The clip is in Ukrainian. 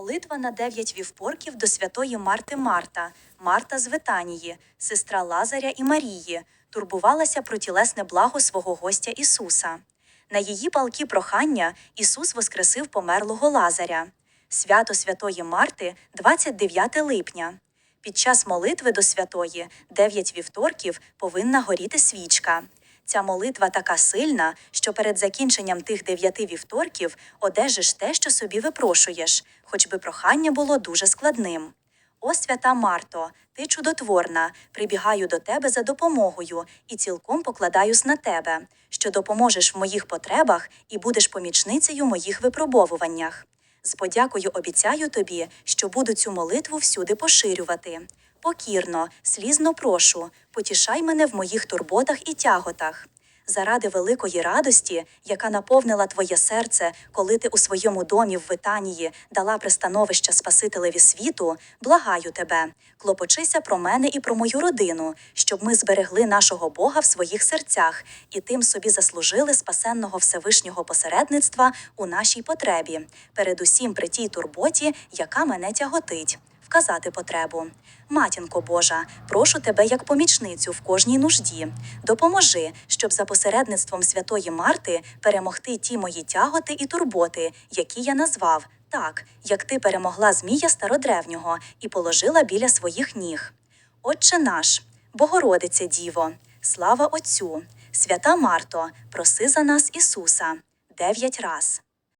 Молитва на дев'ять вівпорків до святої Марти Марта, Марта з Витанії, сестра Лазаря і Марії, турбувалася про тілесне благо свого гостя Ісуса. На її палкі прохання Ісус воскресив померлого Лазаря. Свято Святої Марти 29 липня. Під час молитви до святої дев'ять вівторків повинна горіти свічка. Ця молитва така сильна, що перед закінченням тих дев'яти вівторків одержиш те, що собі випрошуєш, хоч би прохання було дуже складним. О свята Марто, ти чудотворна, прибігаю до тебе за допомогою і цілком покладаюсь на тебе, що допоможеш в моїх потребах і будеш помічницею моїх випробовуваннях. З подякою обіцяю тобі, що буду цю молитву всюди поширювати. Покірно, слізно прошу, потішай мене в моїх турботах і тяготах. Заради великої радості, яка наповнила твоє серце, коли ти у своєму домі в Витанії дала пристановище Спасителеві світу, благаю тебе, клопочися про мене і про мою родину, щоб ми зберегли нашого Бога в своїх серцях і тим собі заслужили спасенного Всевишнього посередництва у нашій потребі, передусім при тій турботі, яка мене тяготить вказати потребу. Матінко Божа, прошу тебе як помічницю в кожній нужді. Допоможи, щоб за посередництвом святої Марти перемогти ті мої тяготи і турботи, які я назвав, так, як ти перемогла Змія стародревнього і положила біля своїх ніг. Отче наш, Богородице Діво, слава Отцю, свята Марто, проси за нас Ісуса дев'ять раз.